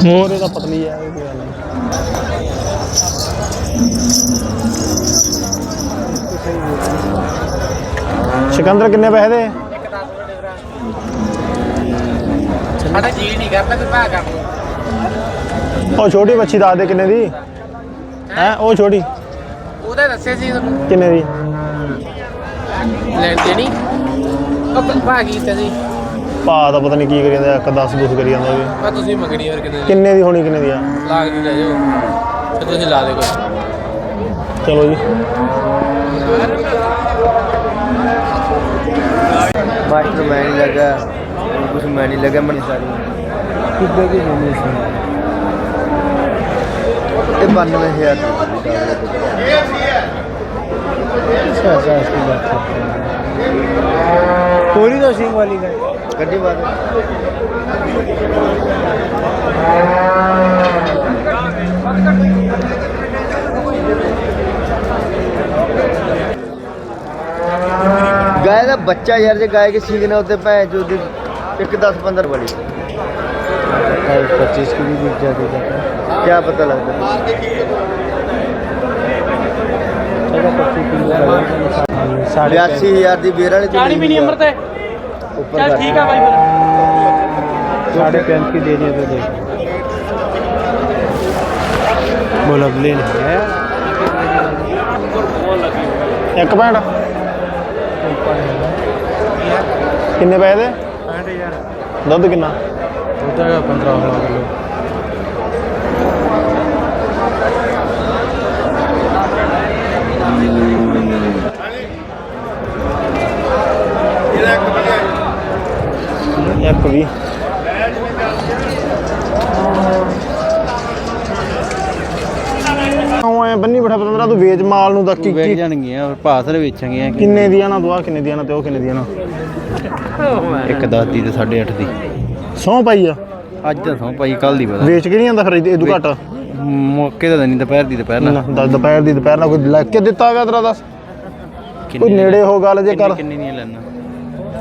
ਹੋਰ ਇਹਦਾ ਪਤਲੀ ਆ ਇਹ ਕੋਈ ਗੱਲ ਨਹੀਂ। ਸਿਕੰਦਰ ਕਿੰਨੇ ਪੈਸੇ ਦੇ? ਸਾਡਾ ਜੀ ਨਹੀਂ ਕਰਦਾ ਕੋਈ ਭਾ ਕਰ ਉਹ ਛੋਟੀ ਬੱਚੀ ਦੱਸ ਦੇ ਕਿੰਨੇ ਦੀ? ਹੈ? ਉਹ ਛੋਟੀ। ਉਹਦਾ ਦੱਸਿਆ ਸੀ ਕਿੰਨੇ ਦੀ? ਲੈਣ ਦੇਣੀ। ਉਹ ਭਾ ਕੀ ਤੇ ਸੀ? ਭਾਅ ਤਾਂ ਪਤਾ ਨਹੀਂ ਕੀ ਕਰੀ ਜਾਂਦੇ ਇੱਕ 10 ਦੂਸ ਕਰੀ ਜਾਂਦੇ ਹੈਗੇ। ਮੈਂ ਤੁਸੀਂ ਮੰਗਣੀ ਹੋਰ ਕਿੰਨੇ ਦੀ? ਕਿੰਨੇ ਦੀ ਹੋਣੀ ਕਿੰਨੇ ਦੀ ਆ? ਲਾਗ ਦੀ ਲੈ ਜਾਓ। ਤੇ ਤੁਸੀਂ ਲਾ ਦੇ ਕੋਈ। ਚਲੋ ਜੀ। ਮਾਸਟਰ ਮੈਂ ਨਹੀਂ ਲੱਗਾ। ਕੁਝ ਮੈਂ ਨਹੀਂ ਲੱਗਾ ਮਨ ਸਾਰੀ। ਕਿੱਦਾਂ ਦੀ ਹੋਣੀ ਸੀ? ਇਹ 92000 ਸਾਸਾ ਸੀ। ਬਾਤ ਹੋਰੀ ਦਾ ਸਿੰਘ ਵਾਲੀ ਗੱਲ। बात गाय का बच्चा यार जो गाय के सीखने होते भैं जो दी- एक दस पंद्रह बड़ी पच्चीस की भी बिक जाती है क्या पता लगता साढ़े बयासी हजार की बेर वाली ਚਾਲੀ ਵੀ ਨਹੀਂ ਨੰਬਰ ਤੇ ਉੱਪਰ ਚਲ ਠੀਕ ਆ ਬਾਈ ਸਾਡੇ ਪੈਂਪ ਕੀ ਦੇ ਦਿਓ ਤੇ ਦੇਖ ਬੋਲਬਲੇ ਨਹੀਂ ਹੈ ਇੱਕ ਪੈਂਟ। ਕਿੰਨੇ ਪੈਦੇ ਦੇ ਦੁੱਧ ਕਿੰਨਾ? ਦੁੱਧ ਹੈਗਾ 15 ਕਿਲੋ। ਇੱਕ ਵੀ। ਐ ਬੰਨੀ ਬੈਠਾ ਪਤੰਦਰਾ ਤੂੰ ਵੇਚ ਮਾਲ ਨੂੰ ਤਾਂ ਕੀ ਵੇਚ ਕੀ- ਜਾਣਗੀਆਂ ਔਰ ਭਾਸਰ ਵੇਚਾਂਗੇ ਕਿੰਨੇ ਦੀਆਂ ਨਾ ਦੁਆ ਕਿੰਨੇ ਦੀਆਂ ਨਾ ਤੇ ਉਹ ਕਿੰਨੇ ਦੀਆਂ ਨਾ। ਇੱਕ 10 ਦੀ ਤੇ 8.5 ਦੀ। ਸੌ ਪਾਈ ਆ। ਅੱਜ ਤਾਂ ਸੌ ਭਾਈ ਕੱਲ ਦੀ ਪਤਾ। ਵੇਚ ਕੇ ਨਹੀਂ ਆਂਦਾ ਫਿਰ ਇਹ ਤੋਂ ਘੱਟ? ਮੌਕੇ ਦਾ ਨਹੀਂ ਦੁਪਹਿਰ ਦੀ ਦੁਪਹਿਰ ਨਾ ਨਾਲ ਦੁਪਹਿਰ ਦੀ ਦੁਪਹਿਰ ਨਾਲ ਕੋਈ ਲੈ ਕੇ ਦਿੱਤਾ ਗਿਆ ਤੇਰਾ ਦੱਸ? ਕੋਈ ਨੇੜੇ ਹੋ ਗੱਲ ਜੇ ਕਰ। ਕਿੰਨੀ ਨਹੀਂ ਲੈਣਾ?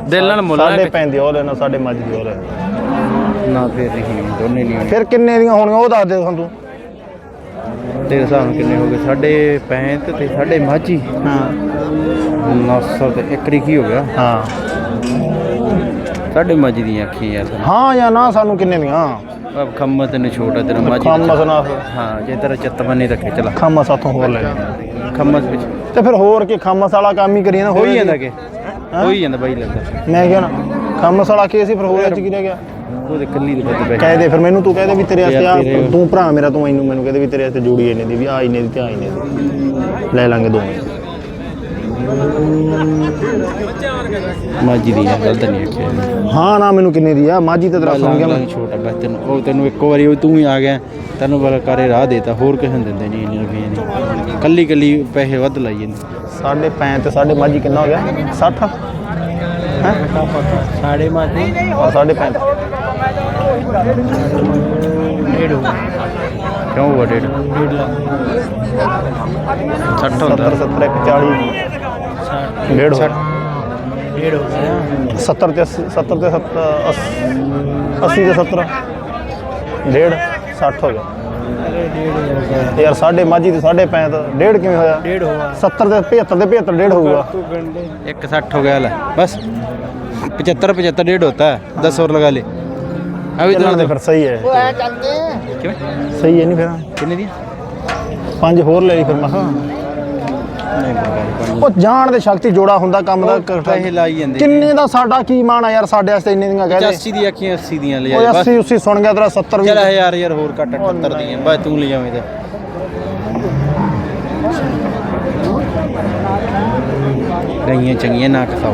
ਦਿਲ ਨਾਲ ਮੁੱਲ ਸਾਡੇ ਪੈਂਦੀ ਉਹ ਲੈਣਾ ਸਾਡੇ ਮੱਝ ਦੀ ਉਹ ਲੈਣਾ। ਨਾ ਫੇਰ ਨਹੀਂ ਦੋਨੇ ਨਹੀਂ ਹੋਣੀ। ਫਿਰ ਕਿੰਨੇ ਦੀਆਂ ਹੋਣੀਆਂ ਉਹ ਦੱਸ ਦੇ ਸਾਨੂੰ। ਤੂੰ ਤੇਰੇ ਹਿਸਾਬ ਨਾਲ ਕਿੰਨੇ ਹੋ ਗਏ? ਸਾਡੇ 65 ਤੇ ਸਾਡੇ ਮਾਝੀ। ਹਾਂ। 900 ਤੇ ਇੱਕ ਰੀ ਕੀ ਹੋ ਗਿਆ। ਹਾਂ। ਸਾਡੇ ਮਾਝੀ ਦੀਆਂ ਅੱਖੀਆਂ ਯਾਰ। ਹਾਂ ਜਾਂ ਨਾ ਸਾਨੂੰ ਕਿੰਨੇ ਦੀਆਂ? ਅਬ ਖੰਮ ਤੈਨੂੰ ਛੋਟਾ ਤੇਰਾ ਮਾਝੀ ਦਾ ਖੰਮਸ ਨਾ। ਹਾਂ ਜੇ ਤੇਰਾ ਚੱਤ ਬੰਨੇ ਤਾਂ ਖਿੱਚ ਲਾ ਸਾਥੋਂ ਹੋਰ ਲੈ। ਖੰਮਸ ਵਿੱਚ। ਤੇ ਫਿਰ ਹੋਰ ਕੀ ਖੰਮਸ ਵਾਲਾ ਕੰਮ ਹੀ ਕਰੀ ਨਾ ਹੋ ਹੀ? ਜਾਂਦਾ ਕਿ? ਹੋ? ਹੀ ਜਾਂਦਾ ਬਾਈ ਲੱਗਦਾ। ਮੈਂ ਕਿਹਾ ਨਾ ਖੰਮਸ ਵਾਲਾ ਕੀ ਸੀ ਫਿਰ ਹੋਰ ਅੱਜ ਕੀ ਰਹਿ ਗਿਆ? ਉਹਦੇ ਕੱਲੀ ਦੇ ਵਿੱਚ ਬੈਠ। ਕਹਿ ਦੇ ਫਿਰ ਮੈਨੂੰ ਤੂੰ ਕਹਿ ਦੇ ਵੀ ਤੇਰੇ ਵਾਸਤੇ ਆ ਤੂੰ ਭਰਾ ਮੇਰਾ ਤੂੰ ਮੈਨੂੰ ਮੈਨੂੰ ਕਹਦੇ ਵੀ ਤੇਰੇ ਵਾਸਤੇ ਜੋੜੀ ਇੰਨੇ ਦੀ ਵੀ ਆ ਇੰਨੇ ਦੀ ਤੇ ਆ ਇੰਨੇ ਦੀ। ਲੈ ਲਾਂਗੇ ਦੋਵੇਂ। ਮਾਝੀ ਦੀ ਗਲਤ ਨਹੀਂ ਆਖਿਆ ਹਾਂ ਨਾ ਮੈਨੂੰ ਕਿੰਨੇ ਦੀ ਆ? ਮਾਝੀ ਤੇ ਤੇਰਾ ਸੁਣ ਗਿਆ ਮੈਂ। ਛੋਟਾ ਬਸ ਤੈਨੂੰ ਉਹ ਤੈਨੂੰ ਇੱਕ ਵਾਰੀ ਉਹ ਤੂੰ ਹੀ ਆ ਗਿਆ। ਤੈਨੂੰ ਬਲ ਕਰੇ ਰਾਹ ਦੇਤਾ ਹੋਰ ਕਿਸੇ ਨੂੰ ਦਿੰਦੇ ਨਹੀਂ ਇੰਨੀ ਰੁਪਏ ਨਹੀਂ। ਕੱਲੀ ਕੱਲੀ ਪੈਸੇ ਵੱਧ ਲਾਈ ਜਾਂਦੇ। ਸਾਢੇ ਪੈਂ ਤੇ ਸਾਢੇ ਮਾਝੀ ਕਿੰਨਾ ਹੋ ਗਿਆ? 60 ਹੈ? ਸਾੜੇ ਮਾਝੀ ਔਰ ਸਾਢੇ ਪੈਂ ਤੇ ਕਿਉਂ ਉਹ ਡੇਢ? 60 ਹੁੰਦਾ। 70 70 ਇੱਕ 40 ਡੇਢ ਹੋ ਡੇਢ ਹੋ ਗਿਆ। 70 ਤੇ 80 70 ਤੇ 70 80 ਤੇ 70 ਡੇਢ 60 ਹੋ ਗਿਆ। ਯਾਰ ਸਾਢੇ ਮਾਝੀ ਤੇ ਸਾਢੇ ਪੈਂ ਤਾਂ ਡੇਢ ਕਿਵੇਂ ਹੋਇਆ ਡੇਢ ਹੋਇਆ 70 ਤੇ 75 ਦੇ 75 ਡੇਢ ਹੋਊਗਾ एक साठ हो गया ले बस पचहत्तर पचहत्तर डेढ़ होता है दस और लगा ले अभी ਚੱਲਣ ਦੇ तो ਫਿਰ ਸਹੀ ਹੈ क्यों ਸਹੀ ਹੈ ਨਹੀਂ ਫਿਰ कितने दी ਪੰਜ ਹੋਰ ਲੈ ਲਈ ਫਿਰ ਮੈਂ ਕਿਹਾ ਉਹ ਜਾਣ ਦੇ ਸ਼ਕਤੀ ਜੋੜਾ ਹੁੰਦਾ ਕੰਮ ਦਾ। ਕਰਦਾ ਪੈਸੇ ਲਾਈ ਜਾਂਦੇ ਕਿੰਨੇ ਦਾ ਸਾਡਾ ਕੀ ਮਾਣ ਆ ਯਾਰ ਸਾਡੇ ਵਾਸਤੇ ਇੰਨੇ ਦੀਆਂ ਕਹਿ ਦੇ। 80 ਦੀ ਅੱਖੀਆਂ 80 ਦੀਆਂ ਲੈ ਜਾ ਉਹ 80 80 ਸੁਣ ਗਿਆ ਤੇਰਾ 70 ਵੀ। ਚਲ 1000 ਯਾਰ ਹੋਰ ਘੱਟ 78 ਦੀਆਂ ਬਾ ਤੂੰ ਲੈ ਜਾਵੇਂ ਤੇ ਗਈਆਂ ਚੰਗੀਆਂ ਨਾ ਕਸਾਓ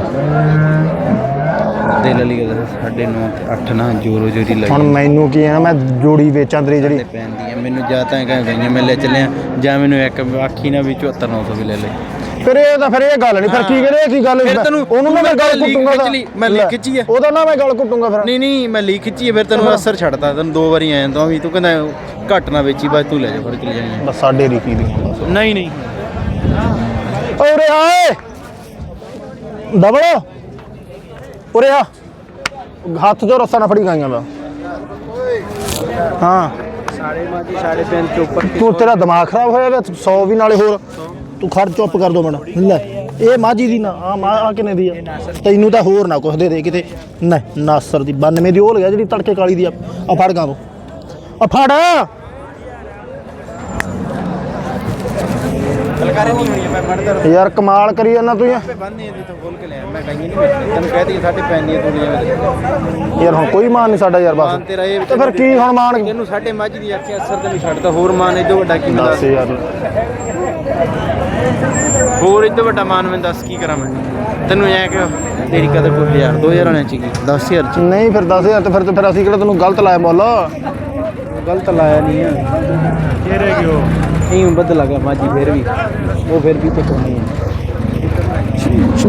ਦਿਲ ਵਾਲੀ ਗੱਲ ਸਾਡੇ 9 ਤੇ 8 ਨਾ ਜੋਰੋ ਜੋਰੀ ਹੁਣ ਲੱਗੀ ਮੈਨੂੰ ਕੀ ਨਾ ਮੈਂ ਜੋੜੀ ਵੇਚਾਂ ਤੇਰੀ ਜਿਹੜੀ। ਪੈਂਦੀ ਆ। ਮੈਨੂੰ ਜਾਂ ਤਾਂ ਕਹਾਂ ਗਈਆਂ ਮੈਂ ਲੈ ਚੱਲਿਆ। ਜਾਂ ਮੈਨੂੰ ਇੱਕ ਆਖੀ ਨਾ ਵੀ 74 900 ਵੀ ਲੈ ਲੈ ਫਿਰ ਇਹ ਤਾਂ ਫਿਰ ਇਹ ਗੱਲ ਨਹੀਂ ਫਿਰ ਕੀ ਕਰੇ ਕੀ ਗੱਲ ਫਿਰ ਤੈਨੂੰ- ਉਹਨੂੰ ਨਾ ਮੈਂ ਗੱਲ ਕੁੱਟੂੰਗਾ ਲਈ, ਮੈਂ ਲੈ, ਖਿੱਚੀ ਹੈ। ਉਹਦਾ ਨਾ ਮੈਂ ਗੱਲ ਕੁੱਟੂੰਗਾ ਫਿਰ। ਨਹੀਂ ਨਹੀਂ ਮੈਂ ਲਈ ਖਿੱਚੀ ਹੈ, ਫਿਰ ਤੈਨੂੰ ਅਸਰ ਛੱਡਤਾ ਤੈਨੂੰ ਦੋ ਵਾਰੀ ਆਇਆ ਤਾਂ ਵੀ ਤੂੰ ਕਹਿੰਦਾ ਘੱਟ ਨਾ ਵੇਚੀ ਬਸ ਤੂੰ ਲੈ ਜਾ ਫੜ ਕੇ ਲੈ ਜਾਣੀ ਬਸ ਸਾਡੇ ਰੀਕੀ ਦੀ ਬਸ ਨਹੀਂ ਨਹੀਂ। ਓਰੇ ਆਏ ਦਬੜ ਉਰੇ ਆ। ਹੱਥ ਜੋ ਰੱਸਾ ਨਾ ਫੜੀ ਗਾਈਆਂ ਦਾ। ਹਾਂ। ਸਾੜੇ ਮਾਜੀ ਸਾੜੇ ਪੈਨ ਤੋਂ ਉੱਪਰ ਤੂੰ ਤੇਰਾ ਦਿਮਾਗ ਖਰਾਬ ਹੋਇਆ ਵਾ 100 ਵੀ ਨਾਲੇ ਹੋਰ। ਤੂੰ ਖੜ, ਚੁੱਪ ਕਰ ਦੋ ਮਿੰਟ ਲੈ, ਇਹ ਮਾਝੀ ਦੀ ਨਾ, ਆ ਮਾ, ਆ ਕਿਨੇ ਦੀ ਆ? ਤੈਨੂੰ ਤਾਂ ਹੋਰ ਨਾ ਕੁਛ ਦੇ ਦੇ ਕਿਤੇ। ਨਹੀਂ, ਨਾਸਰ ਦੀ 92 ਦੀ ਉਹ ਲਿਆ ਜਿਹੜੀ ਤੜਕੇ ਕਾਲੀ ਦੀ ਆ। ਆ ਫੜ ਗਾ ਤੂੰ। ਆ ਫੜ। ਕਲਕਾਰੇ ਨਹੀਂ ਹੋਣੀ ਮੈਂ ਫੜਦਾ ਯਾਰ ਕਮਾਲ ਕਰੀ ਜਾਂਦਾ ਤੂੰ ਯਾਰ ਬੰਦੇ ਦੀ ਤੋਂ ਖੋਲ ਕੇ ਲਿਆ ਮੈਂ ਕਹੀਂ ਨਹੀਂ ਵੇਚਣੀ। ਤੈਨੂੰ ਕਹਿ ਸਾਡੇ ਪੈਨ ਦੀਆਂ ਤੂੜੀਆਂ ਯਾਰ ਹੁਣ ਕੋਈ ਮਾਨ ਨਹੀਂ ਸਾਡਾ ਯਾਰ ਮਾਨ ਬਸ ਤੇਰਾ ਇਹ ਤੇ ਫਿਰ ਕੀ ਹੁਣ ਮਾਨ? ਇਹਨੂੰ ਸਾਡੇ ਮਾਜੀ ਦੀ ਅੱਖੇ ਅਸਰ ਤੇ ਨਹੀਂ ਛੱਡਦਾ ਹੋਰ ਮਾਨ ਇਹਦੋਂ ਵੱਡਾ ਕੀ ਦੱਸ ਮਿਲਦਾ ਯਾਰ। ਹੋਰ ਇਹਦੋਂ ਵੱਡਾ ਮਾਨ ਮੈਂ ਦੱਸ ਕੀ ਕਰਾਂ ਮੈਂ? ਤੈਨੂੰ ਐ ਕਿ ਤੇਰੀ ਕਦਰ ਕੋਈ 1000 2000 ਵਾਲਿਆਂ ਚ ਕੀ 10000 ਚ। ਨਹੀਂ ਫਿਰ 10000 ਤੇ ਫਿਰ ਤੇ ਫਿਰ ਅਸੀਂ ਕਿਹੜਾ ਤੈਨੂੰ ਗਲਤ ਲਾਇਆ ਮੁੱਲ? ਗਲਤ ਲਾਇਆ ਨਹੀਂ ਆ। ਕਿਹੜੇ ਕਿਉਂ? ਨਹੀਂ ਬਦਲ ਗਿਆ ਮਾਜੀ ਫਿਰ ਵੀ। ਉਹ ਫਿਰ ਵੀ ਤੇ ਕੋਈ ਹੈ।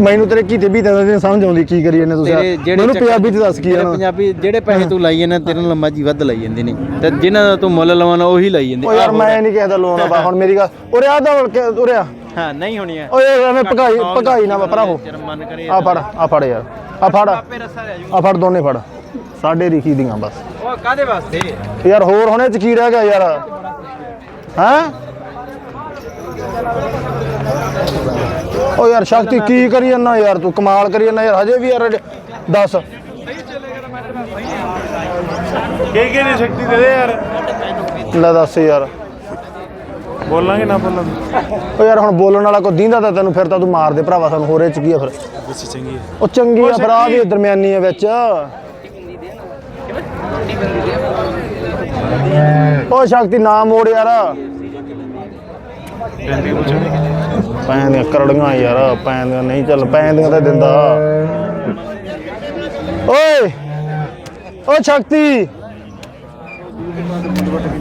ਮੈਨੂੰ ਤੇਰੇ ਕੀ ਤੇ ਵੀ ਤਾਂ ਸਮਝ ਆਉਂਦੀ ਕੀ ਕਰੀ ਜਾਂਦੇ ਤੁਸੀਂ। ਮੈਨੂੰ ਪੰਜਾਬੀ ਚ ਦੱਸ ਕੀ ਆ ਪੰਜਾਬੀ ਜਿਹੜੇ ਪੈਸੇ ਤੂੰ ਲਾਈ ਜਾਂਦਾ ਤੇਰੇ ਨਾਲ ਮਾਜੀ ਵੱਧ ਲਾਈ ਜਾਂਦੇ ਨੇ ਤੇ ਜਿਨ੍ਹਾਂ ਦਾ ਤੂੰ ਮੁੱਲ ਲਵਾਉਣਾ ਉਹੀ ਲਾਈ ਜਾਂਦੇ। ਓ ਯਾਰ ਮੈਂ ਨਹੀਂ ਕਿਸੇ ਦਾ ਲੋਨ ਆ ਬਾ ਹੁਣ ਮੇਰੀ ਗੱਲ ਉਰੇ ਆ ਦੌੜ ਕੇ ਉਰੇ ਆ। ਹਾਂ ਨਹੀਂ ਹੋਣੀ ਆ। ਓਏ ਐਵੇਂ ਭਗਾਈ ਭਗਾਈ ਨਾ ਕਰੇ ਆ ਫੜ ਆ ਫੜ ਯਾਰ। ਆ ਫੜ। ਆਪੇ ਰਸਾ ਲੈ ਜੂ ਆ ਫੜ ਦੋਨੇ ਫੜ। ਸਾਡੇ ਰਿਖੀ ਦੀਆਂ ਬਸ। ਉਹ ਕਾਦੇ ਵਾਸਤੇ? ਯਾਰ ਹੋਰ ਹੁਣੇ ਚ ਕੀ ਰਹਿ ਗਿਆ ਯਾਰ? ਹੈਂ? ਓ ਯਾਰ ਸ਼ਕਤੀ ਕੀ ਕਰੀ ਜਾਂਦਾ ਯਾਰ ਤੂੰ? ਕਮਾਲ ਕਰੀ ਜਾਂਦਾ ਯਾਰ ਹਜੇ ਵੀ ਯਾਰ ਦੱਸ। ਕੀ ਕੀ ਨਹੀਂ ਸ਼ਕਤੀ ਦੇ ਦੇ ਯਾਰ। ਲੈ ਦੱਸ ਯਾਰ। ਬੋਲਾਂਗੇ ਨਾ ਬੋਲਾਂਗੇ। ਓ ਯਾਰ ਹੁਣ ਬੋਲਣ ਵਾਲਾ ਕੋ ਦੀਂਦਾ ਤਾਂ ਤੈਨੂੰ ਫਿਰ ਤਾਂ ਤੂੰ ਮਾਰ ਦੇ ਭਰਾਵਾ ਸਾਨੂੰ ਹੋਰੇ ਚ ਕੀ ਆ ਫਿਰ? ਗੁੱਸੇ ਚੰਗੀ ਹੈ ਉਹ ਚੰਗੀ ਆ ਫਿਰ ਆ ਵੀ ਦਰਮਿਆਨੀ ਆ ਵਿੱਚ। ਓ ਸ਼ਕਤੀ ਨਾ ਮੋੜ ਯਾਰ। ਪੈਂਦੀ ਪੁੱਛਣੀ ਪੈਣ ਦੀਆਂ ਕਰੜੀਆਂ ਯਾਰ, ਪੈਣ ਦੀਆਂ ਨਹੀਂ ਚੱਲ, ਪੈਣ ਦੀਆਂ ਤਾਂ ਦਿੰਦਾ। ਓਏ, ਓ ਸ਼ਕਤੀ।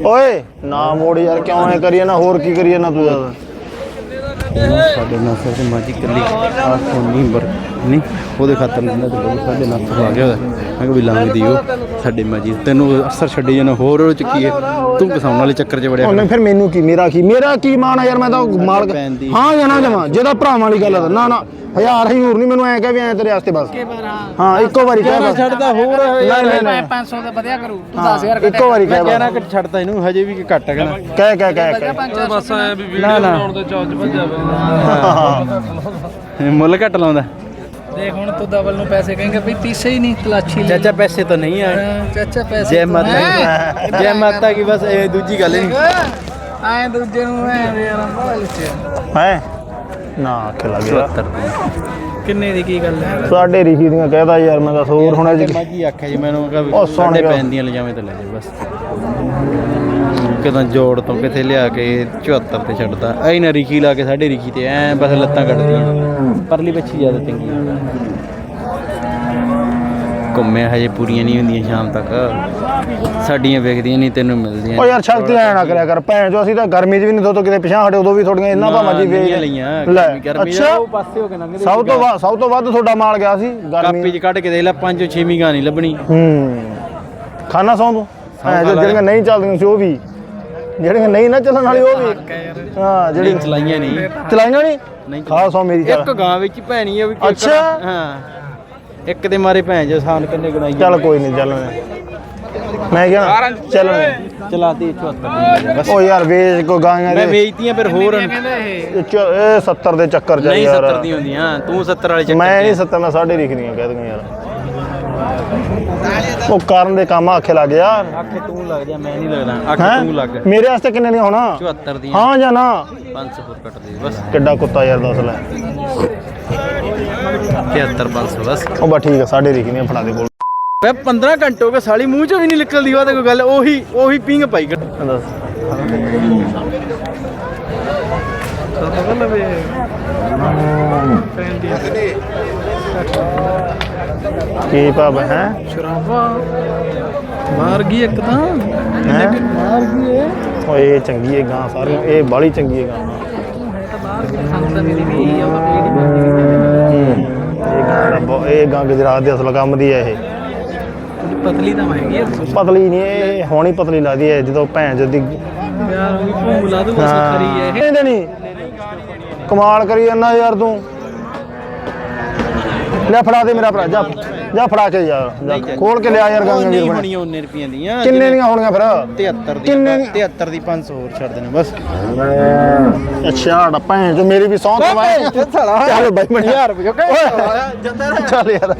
ਓਏ, ਨਾ ਮੋੜ ਯਾਰ, ਕਿਉਂ ਐ ਕਰੀਏ ਨਾ ਹੋਰ ਕੀ ਕਰੀਏ ਨਾ ਤੂੰ ਯਾਰ? ਸਾਡੇ ਨਾਲ ਸਿਰ ਤੇ ਮਾਜੀ ਕੱਲੀ ਆ ਫੋਨ ਨਹੀਂ ਨਹੀਂ ਉਹਦੇ ਖਾਤਰ ਲੈਂਦਾ ਤੇ ਬੋਲ ਸਾਡੇ ਨਾਲ ਆ ਗਿਆ ਹੋਇਆ। ਮੈਂ ਕਿਹਾ ਵੀ ਲਾਂਗ ਦਿਓ ਸਾਡੇ ਮਾਜੀ ਤੈਨੂੰ ਅਸਰ ਛੱਡੇ ਜਾਣਾ ਹੋਰ ਉਹ ਚ ਕੀ ਹੈ ਤੂੰ ਕਿਸਾਨ ਵਾਲੇ ਚੱਕਰ 'ਚ ਵੜਿਆ ਉਹਨੇ ਫਿਰ ਮੈਨੂੰ ਕੀ ਮੇਰਾ ਕੀ ਮੇਰਾ ਕੀ ਮਾਣ ਆ ਯਾਰ ਮੈਂ ਤਾਂ ਮਾਲਕ। ਹਾਂ ਜਾਂ ਨਾ ਜਮਾ ਜਿਹਦਾ ਭਰਾਵਾਂ ਵਾਲੀ ਗੱਲ ਆ ਨਾ ਨਾ ਹਜ਼ਾਰ ਹੀ ਹੋਰ ਨਹੀਂ ਮੈਨੂੰ ਐ ਕਹਿ ਵੀ ਐ ਤੇਰੇ ਵਾਸਤੇ ਬਸ। ਹਾਂ। ਇੱਕੋ ਵਾਰੀ ਕਹਿ ਬਸ। ਛੱਡਦਾ ਹੋਰ ਨਹੀਂ ਨਹੀਂ ਨਹੀਂ। 500 ਦਾ ਵਧਿਆ ਕਰੂ। ਹਾਂ, ਇੱਕੋ ਵਾਰੀ ਕਹਿ ਬਸ। ਕਿ ਛੱਡਦਾ ਇਹਨੂੰ ਹਜੇ ਵੀ ਘੱਟ ਹੈ ਨਾ ਕਹਿ ਕਹਿ ਕਹਿ ਕਹਿ। ਬਸ ਐ ਵੀ ਵੀਡੀਓ। ਬਣਾਉਣ ਦੇ ਚੌਜ ਭੱਜਿਆ ਮੁੱਲ ਘੱਟ ਲਾਉਂਦਾ। ਦੇਖ ਹੁਣ ਤੂੰ ਡਬਲ ਨੂੰ ਪੈਸੇ ਕਹੇਂਗੇ ਵੀ ਤੀਸੇ ਹੀ ਨਹੀਂ ਤਲਾਸ਼ੀ ਲੈ। ਚਾਚਾ ਪੈਸੇ ਤਾਂ ਨਹੀਂ ਆਏ। ਚਾਚਾ ਪੈਸੇ ਜੈ ਮਾਤਾ ਦੀ। ਜੈ ਮਾਤਾ ਕੀ ਬਸ ਇਹ ਦੂਜੀ ਗੱਲ ਨਹੀਂ। ਆਏ ਦੂਜੇ ਨੂੰ ਐ ਯਾਰ ਮੋਬਾਈਲ ਚ ਹੈ? ਨਾ ਆਖੇ ਲੱਗ ਗਿਆ। 74 ਕਿੰਨੇ ਦੀ ਕੀ ਗੱਲ ਹੈ? ਸਾਡੇ ਰਿਸ਼ੀ ਦੀਆਂ ਕਹਿਦਾ ਯਾਰ ਮੈਂ ਦੱਸ ਹੋਰ ਹੁਣ ਅੱਜ ਮਾਜੀ ਆਖਿਆ ਜੀ ਮੈਨੂੰ ਕਹਾ ਉਹ ਸੁਣ ਸਾਡੇ ਗਿਆ। ਪੈਂਦੀਆਂ ਲਿਜਾਵੇਂ ਤਾਂ ਲੈ ਜਾ ਬਸ। ਕਿਦਾਂ ਜੋੜ ਤੋਂ ਕਿਥੇ ਲਿਆ ਕੇ 74 ਤੇ ਛੱਡਦਾ ਐ ਨਾ ਰਿਖੀ ਲਾ ਕੇ ਸਾਡੇ ਰਿਖੀ ਤੇ ਐ ਬਸ ਲੱਤਾਂ ਕੱਢਦੀਆਂ ਪਰਲੀ ਬੱਚੀ ਜ਼ਿਆਦਾ ਚੰਗੀ। ਘੁੰਮੇ ਹਜੇ ਪੂਰੀਆਂ ਨਹੀਂ ਹੁੰਦੀਆਂ ਸ਼ਾਮ ਤੱਕ। ਸਾਡੀਆਂ ਵੇਖਦੀਆਂ ਨਹੀਂ ਤੈਨੂੰ ਮਿਲਦੀਆਂ ਓ ਯਾਰ ਸ਼ਕਤੀ ਨਾ ਕਰਿਆ ਕਰ। ਭੈਣ ਜੋ ਅਸੀਂ ਤਾਂ ਗਰਮੀ 'ਚ ਵੀ ਨਹੀਂ ਦੋ ਤੋਂ ਕਿਤੇ ਪਿਛਾਂ ਹਟੇ ਉਦੋਂ ਵੀ ਥੋੜੀਆਂ ਇੰਨਾ ਭਾਵਾਂ ਜੀ ਲਈਆਂ ਲੈ ਅੱਛਾ। ਉਹ ਪਾਸੇ ਹੋ ਕੇ ਲੰਘਦੇ ਸਭ ਤੋਂ ਵੱਧ ਸਭ ਤੋਂ ਵੱਧ ਤੁਹਾਡਾ ਮਾਲ ਗਿਆ ਸੀ ਕਾਪੀ ਗਰਮੀ 'ਚ ਕੱਢ ਕੇ ਦੇਖ ਲੈ ਪੰਜ ਛੇਵੀਂ ਗਾਂ ਨਹੀਂ ਲੱਭਣੀ। ਹੂੰ। ਖਾਣਾ ਸੌਂ ਤੂੰ। ਜਿਹੜੀਆਂ ਨਹੀਂ ਚੱਲਦੀਆਂ ਸੀ ਉਹ ਵੀ। ਜਿਹੜੀਆਂ ਨਹੀਂ ਨਾ ਚੱਲਣ ਵਾਲੀ ਉਹ ਵੀ। ਹਾਂ ਜਿਹੜੀ ਚਲਾਈਆਂ ਨਹੀਂ। ਚਲਾਈਆਂ ਨਹੀਂ? ਨਹੀਂ ਖਾ ਸੌ ਮੇਰੀ ਇੱਕ ਚੱਲ ਗਾਂ ਵਿੱਚ ਹੀ ਭੈਣੀ ਆ ਵੀ ਕੋਈ ਅੱਛਾ। ਹਾਂ। ਇੱਕ ਦੇ ਮਾਰੇ ਭੈਣ ਜੋ ਸਾਨ ਕਿੰਨੇ ਗੁਣਾਈ ਚੱਲ ਕੋਈ ਨਹੀਂ ਚੱਲ ਮੈਂ। ਕਿਹਾ ਚੱਲ। ਚਲਾਤੀ 74 ਬਸ। ਓ ਯਾਰ ਵੇਚ ਕੋ ਗਾਂਆਂ ਮੈਂ ਦੇ ਵੇਚਤੀਆਂ ਫਿਰ ਹੋਰ। ਇਹ? ਚ- ਇਹ 70 ਦੇ ਚੱਕਰ ਚ ਆ ਨਹੀਂ ਯਾਰ। 70 ਦੀ ਹੁੰਦੀਆਂ। ਤੂੰ 70 ਵਾਲੇ ਚੱਕਰ ਮੈਂ। ਨਹੀਂ 70 ਮੈਂ ਸਾਢੇ ਲਿਖਦੀਆਂ ਕਹਿ ਦੂੰਗਾ ਯਾਰ। ਉਹ ਕਰਨ ਦੇ ਕੰਮ ਆਖੇ ਲੱਗ ਯਾਰ ਆਖੇ ਤੂੰ ਲੱਗ ਜਾ ਮੈਂ ਨਹੀਂ ਲੱਗਦਾ ਆਖੇ? ਤੂੰ ਲੱਗ। ਮੇਰੇ ਵਾਸਤੇ ਕਿੰਨੇ ਨਹੀਂ ਹੋਣਾ? 74 ਦੀਆਂ। ਹਾਂ ਜਾਂ ਨਾ? 500 ਹੋਰ ਕੱਟ ਦੇ ਬਸ। ਕਿੱਡਾ ਕੁੱਤਾ ਯਾਰ ਦੱਸ ਲੈ। 73 500 ਬਸ। ਉਹ ਬਾ ਠੀਕ ਆ ਸਾਢੇ ਲਿਖਦੀਆਂ ਫੜਾ ਦੇ ਕੋਲ। ਵੇ 15 ਘੰਟੇ ਹੋ ਗਏ ਸਾਲੀ ਮੂੰਹ ਚੋਂ ਵੀ ਨਹੀਂ ਨਿਕਲਦੀ ਉਹ ਤੇ ਕੋਈ ਗੱਲ। ਉਹੀ ਉਹੀ ਪਿੰਗ ਪਾਈ। ਦੱਸ। ਕੀ ਭਾਵ ਹੈ? ਸ਼ਰਾਬਾ। ਮਾਰ ਗਈ ਇੱਕ ਤਾਂ। ਹੈ? ਮਾਰ ਗਈ ਏ। ਓਏ ਚੰਗੀ ਹੈ ਗਾਂ ਸਾਰੀ। ਇਹ ਬਾਲੀ ਚੰਗੀ ਹੈ ਗਾਂ। ਹੂੰ। ਇਹ ਗਾਂ ਦਾ ਬਹੁ- ਇਹ ਗਾਂ ਗੁਜਰਾਤ ਦੇ ਅਸਲ ਕੰਮ ਦੀ ਹੈ ਇਹ। ਪਤਲੀ ਤਾਂ ਹੈਗੀ ਪਤਲੀ ਨਹੀਂ ਇਹ ਹੁਣ ਹੀ ਪਤਲੀ ਲੱਗਦੀ ਹੈ ਜਦੋਂ ਭੈਣ ਜਦੀ ਯਾਰ ਉਹ ਵੀ ਭੂਮ ਲਾ ਦੂ ਬਸ ਕਰੀ ਇਹ। ਨਹੀਂ ਨਹੀਂ। ਕਮਾਲ ਕਰੀ ਜਾਂਦਾ ਯਾਰ ਤੂੰ। ਲੈ ਫੜਾ ਦੇ ਮੇਰਾ ਭਰਾ ਜਾ ਜਾ ਫੜਾ ਕੇ ਯਾਰ ਜਾ। ਖੋਲ ਕੇ ਲਿਆ ਯਾਰ ਗਾਂਗੇ ਵੀਰ ਬਣੇ। ਹੋਣੀਆਂ ਉਹਨੇ ਰੁਪਈਆਂ ਦੀਆਂ ਕਿੰਨੇ ਦੀਆਂ ਹੋਣੀਆਂ ਫਿਰ? 73 ਦੀ ਕਿੰਨੇ ਦੀਆਂ? 73 ਦੀ 500 ਹੋਰ ਛੱਡ ਦੇਣਾ ਬਸ। ਅੱਛਾ ਡਾ ਭੈਣ ਚ ਮੇਰੀ ਵੀ ਸੌਂ ਕਮਾਏ ਚੱਲ ਬਾਈ ਬਣੇ। ਯਾਰ ਰੁਪਏ ਚੱਲ ਯਾਰ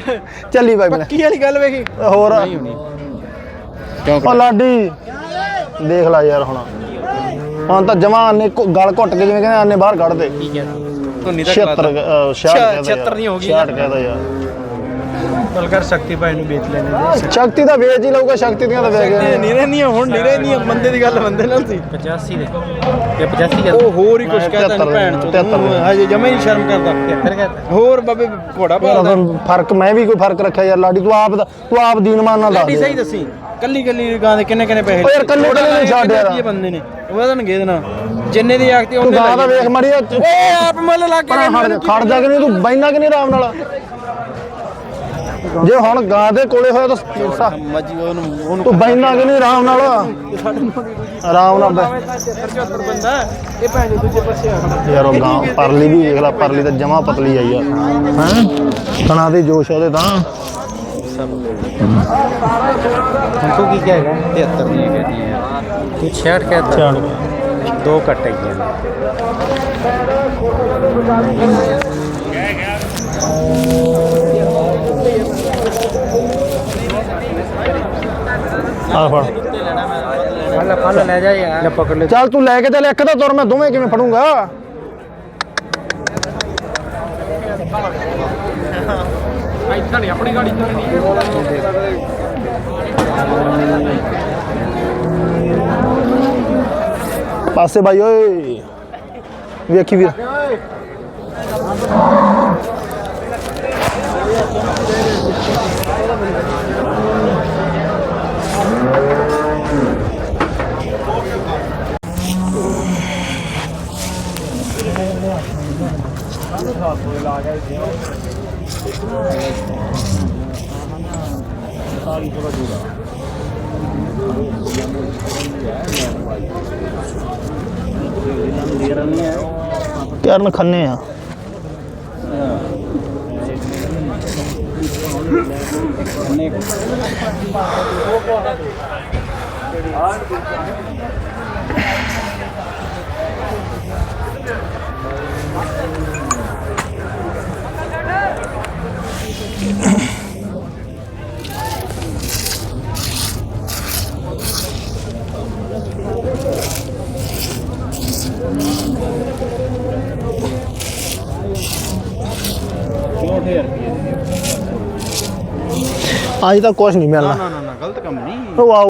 ਚੱਲੀ ਬਾਈ ਬਣੇ। ਕੀ ਵਾਲੀ ਗੱਲ ਵੇਖੀ। ਹੋਰ? ਕਿਉਂ ਉਹ ਲਾਡੀ ਦੇਖ ਲੈ ਯਾਰ ਹੁਣ। ਹੁਣ ਤਾਂ ਜਮਾਂ ਨੇ ਗਲ ਘੁੱਟ ਕੇ ਜਿਵੇਂ ਕਹਿੰਦੇ ਆਨੇ ਬਾਹਰ ਕੱਢ ਦੇ। ਕੀ ਕਹਿ ਧੁੰਨੀ ਦਾ 76 ਅਹ, 66 ਕਹਿੰਦਾ 76 ਨਹੀਂ ਹੋ ਗਈ 66 ਕਹਿੰਦਾ ਯਾਰ। ਬਲ ਕਰ ਸ਼ਕਤੀ ਭਾਈ ਨੂੰ ਵੇਚ ਲੈਣੇ ਦੇ ਸ਼ਕਤੀ ਦਾ ਵੇਚ ਹੀ ਲਊਗਾ ਸ਼ਕਤੀ ਦੀਆਂ ਤਾਂ ਵੇਚ ਇਹ ਗਏ ਨਹੀਂ ਹੁਣ ਨਹੀਂ ਰਹਿੰਦੀਆਂ ਬੰਦੇ ਦੀ ਗੱਲ ਬੰਦੇ ਨਾਲ ਸੀ 85 ਦੇ। ਇਹ 85 ਦੇ ਉਹ ਹੋਰ ਹੀ ਕੁਝ ਕਹਤਾ ਨਹੀਂ 73 ਭੈਣ 73 ਨੂੰ ਹਜੇ ਜਮਾ ਹੀ ਸ਼ਰਮ ਕਰਦਾ। ਫਿਰ ਕਹਤਾ ਹੋਰ ਬਾਬੇ ਘੋੜਾ ਫਿਰ ਫ਼ਰਕ ਮੈਂ ਵੀ ਕੋਈ ਫ਼ਰਕ ਰੱਖਿਆ ਯਾਰ ਲਾਡੀ ਤੂੰ ਆਪ ਦਾ- ਤੂੰ ਆਪ ਦੀਨਮਾਨ ਨਾਲ ਦੱਸ ਸਹੀ ਦੱਸੀ। ਕੱਲੀ ਕੱਲੀ ਗਾਂ ਦੇ ਕਿੰਨੇ ਕਿੰਨੇ ਪੈਸੇ ਯਾਰ ਕੱਲੀ ਕੱਲੀ ਨਹੀਂ ਛੱਡ ਯਾਰ। ਇਹ ਬੰਦੇ ਨੇ। ਉਹ ਵਧਣਗੇ ਇਹਦੇ ਨਾਲ। ਜਿੰਨੇ ਦੀ ਆਖਤੀ ਤੂੰ ਉਹਨੇ ਗਾਂ ਦਾ ਵੇਖ ਮੜੀ ਓਏ ਆਪ ਮੁੱਲ ਲਾ ਕੇ ਪਰ ਹਟ ਖੜ ਜਾ ਕਿ ਨਹੀਂ ਤੂੰ ਬੈਨਾ ਕਿ ਨਹੀਂ ਆਰਾਮ ਨਾਲ? ਜੇ ਹੁਣ ਗਾਂ ਦੇ ਕੋਲੇ ਹੋਇਆ ਤਾਂ ਸਾ- ਮੱਜੀ ਉਹਨੂੰ ਉਹਨੂੰ ਤੂੰ ਬੈਨਾ ਕਿ ਨਹੀਂ ਆਰਾਮ ਨਾਲ? ਆਰਾਮ ਨਾਲ ਬੈ 75 ਬੰਦਾ ਇਹ ਭੈਣ ਦੇ ਦੂਜੇ ਪਾਸੇ ਆ ਯਾਰ ਉਹ ਗਾਂ ਪਰਲੀ ਵੀ ਵੇਖ ਲੈ, ਪਰਲੀ ਤਾਂ ਜਮਾ ਪਤਲੀ ਆਈ ਆ। ਹੈ? ਕਣਾ ਦੇ ਜੋਸ਼ ਉਹਦੇ ਤਾਂ। ਤੂੰ ਕੀ ਕਹੇਗਾ? 73 ਦੀਆਂ ਕਹਦੀ ਹੈ ਤੂੰ 66 ਕਹਤਾ। ਦੋ ਕੱਟ ਗਏ ਆ ਫੜ। ਫਲ ਫਲ ਲੈ ਜਾ ਯਾਰ ਲੈ ਪਕੜ ਲੈ ਚੱਲ ਤੂੰ ਲੈ ਕੇ ਚੱਲ, ਇੱਕ ਤਾਂ ਤੁਰ, ਮੈਂ ਦੋਵੇਂ ਕਿਵੇਂ ਫੜੂੰਗਾ? ਇੱਥੇ ਨਹੀਂ ਆਪਣੀ ਗਾੜੀ ਤੋਂ ਨਹੀਂ ਪਾਸੇ ਬਾਈ, ਓਏ। ਵੇਖੀ ਵੀਰ। ਕਰਨ ਖੰਨੇ ਆ। ਉਹਨੇ ਅੱਜ ਤਾਂ ਕੁਝ ਨਹੀਂ ਮਿਲਣਾ। ਨਾ ਨਾ ਨਾ ਗਲਤ ਕੰਮ ਨਹੀਂ। ਉਹ ਆਓ।